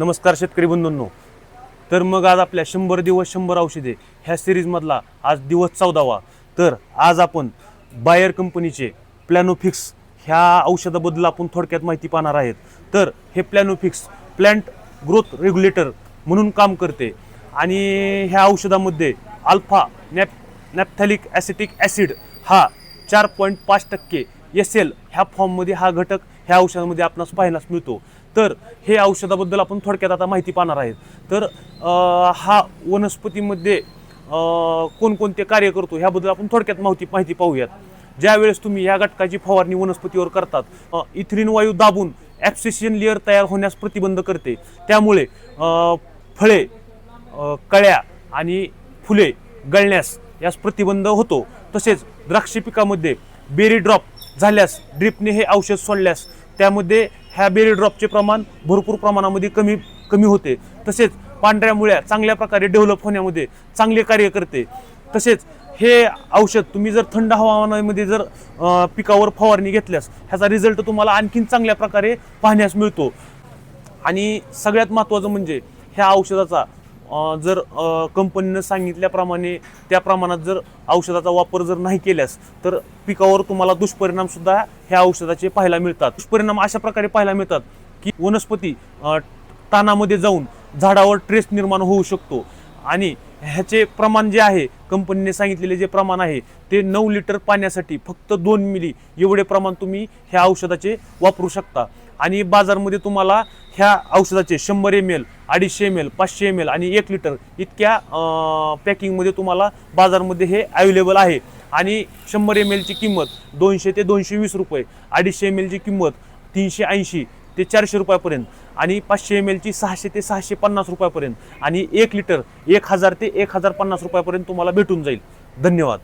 नमस्कार शेतकरी बंधूंनो. तर मग आज आपल्या शंभर दिवस शंभर औषधे ह्या सिरीजमधला आज दिवस चौदावा. तर आज आपण बायर कंपनीचे प्लॅनोफिक्स ह्या औषधाबद्दल आपण थोडक्यात माहिती पाहणार आहेत. तर हे प्लॅनोफिक्स प्लॅन्ट ग्रोथ रेग्युलेटर म्हणून काम करते. आणि ह्या औषधामध्ये alpha nap naphthalic acetic acid हा चार पॉईंट पाच टक्के एस एल ह्या फॉर्ममध्ये हा घटक ह्या औषधामध्ये आपणास पाहायलाच मिळतो. तर हे औषधाबद्दल आपण थोडक्यात आता माहिती पाहणार आहेत. तर हा वनस्पतीमध्ये कोणकोणते कार्य करतो ह्याबद्दल आपण थोडक्यात माहिती माहिती पाहूयात. ज्यावेळेस तुम्ही या घटकाची फवारणी वनस्पतीवर करतात इथ्रीन वायू दाबून ॲप्सिशियन लेअर तयार होण्यास प्रतिबंध करते. त्यामुळे फळे कळ्या आणि फुले गळण्यास यास प्रतिबंध होतो. तसेच द्राक्ष पिकामध्ये बेरी ड्रॉप झाल्यास ड्रिपने हे औषध सोडल्यास त्यामध्ये ह्या बेरी ड्रॉपचे प्रमाण भरपूर प्रमाणामध्ये कमी कमी होते. तसेच पांढऱ्या मुळ्या चांगल्या प्रकारे डेव्हलप होण्यामध्ये चांगले कार्य करते. तसेच हे औषध तुम्ही जर थंड हवामानामध्ये जर पिकावर फवारणी घेतल्यास ह्याचा रिझल्ट तुम्हाला आणखीन चांगल्या प्रकारे पाहण्यास मिळतो. आणि सगळ्यात महत्त्वाचं म्हणजे ह्या औषधाचा जर कंपनीनं सांगितल्याप्रमाणे त्या प्रमाणात जर औषधाचा वापर जर नाही केल्यास तर पिकावर तुम्हाला दुष्परिणामसुद्धा ह्या औषधाचे पाहायला मिळतात. दुष्परिणाम अशा प्रकारे पाहायला मिळतात की वनस्पती तानामध्ये जाऊन झाडावर ट्रेस निर्माण होऊ शकतो. आणि ह्याचे प्रमाण जे आहे कंपनीने सांगितलेले जे प्रमाण आहे ते नऊ लिटर पाण्यासाठी फक्त दोन मिली एवढे प्रमाण तुम्ही ह्या औषधाचे वापरू शकता. आणि बाजारमध्ये तुम्हाला ह्या औषधाचे शंभर एम एल अडीचशे एम एल पाचशे एम एल आणि एक लिटर इतक्या पॅकिंगमध्ये तुम्हाला बाजारमध्ये हे अवेलेबल आहे. आणि शंभर एम एलची किंमत दोनशे ते दोनशे वीस रुपये अडीचशे एम एलची किंमत तीनशे ऐंशी ते चारशे रुपयापर्यंत आणि पाचशे एम एलची सहाशे ते सहाशे पन्नास रुपयापर्यंत आणि एक लिटर एक हजार ते एक हजार पन्नास रुपयापर्यंत तुम्हाला भेटून जाईल. धन्यवाद.